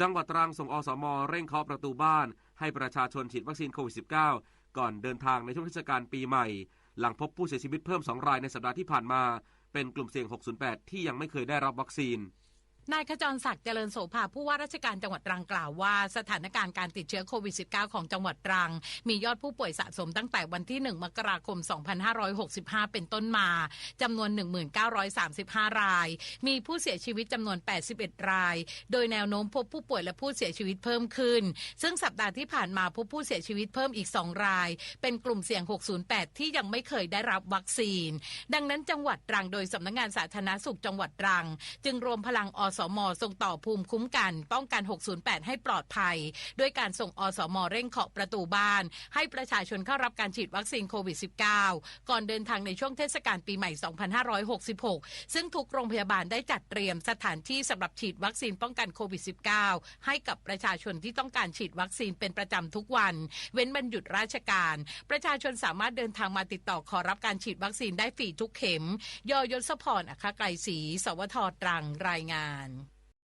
จังหวัดตรังส่งอสม เร่งเคาะประตูบ้าน ให้ประชาชนฉีดวัคซีนโควิด -19 ก่อนเดินทางในช่วงเทศกาลปีใหม่ หลังพบผู้เสียชีวิตเพิ่ม 2 รายในสัปดาห์ที่ผ่านมา เป็นกลุ่มเสี่ยง 608 ที่ยังไม่เคยได้รับวัคซีน นายขจรศักดิ์เจริญโสภาผู้ว่าราชการจังหวัดตรังกล่าวว่า สถานการณ์การติดเชื้อโควิด -19 ของจังหวัดตรัง มียอดผู้ป่วยสะสมตั้งแต่วันที่ 1 มกราคม 2565 เป็นต้นมาจำนวน 1935 ราย มีผู้เสียชีวิตจำนวน 81 ราย โดยแนวโน้มพบผู้ป่วยและผู้เสียชีวิตเพิ่มขึ้น ซึ่งสัปดาห์ที่ผ่านมาพบผู้เสียชีวิตเพิ่มอีก 2 ราย เป็นกลุ่มเสี่ยง 608 ที่ยังไม่เคยได้รับวัคซีน ดังนั้นจังหวัดตรังโดยสำนักงงานสาธารณสุขจังหวัดตรัง จึงรวมพลังอสสมส่งต่อภูมิคุ้มกัน ป้องกัน 608 ให้ปลอดภัย ด้วยการส่งอสมเร่งเคาะประตูบ้าน ให้ประชาชนเข้ารับการฉีดวัคซีนโควิด -19 ก่อนเดินทางในช่วงเทศกาลปีใหม่ 2566 ซึ่งทุกโรงพยาบาลได้จัดเตรียมสถานที่สำหรับฉีดวัคซีนป้องกันโควิด -19 ให้กับประชาชนที่ต้องการฉีดวัคซีนเป็นประจำทุกวัน เว้นบรรหยุดราชการ ประชาชนสามารถเดินทางมาติดต่อขอรับการฉีดวัคซีนได้ฟรีทุกเข็ม ยอยศพรอัคไกรศรีสวทตรังรายงานน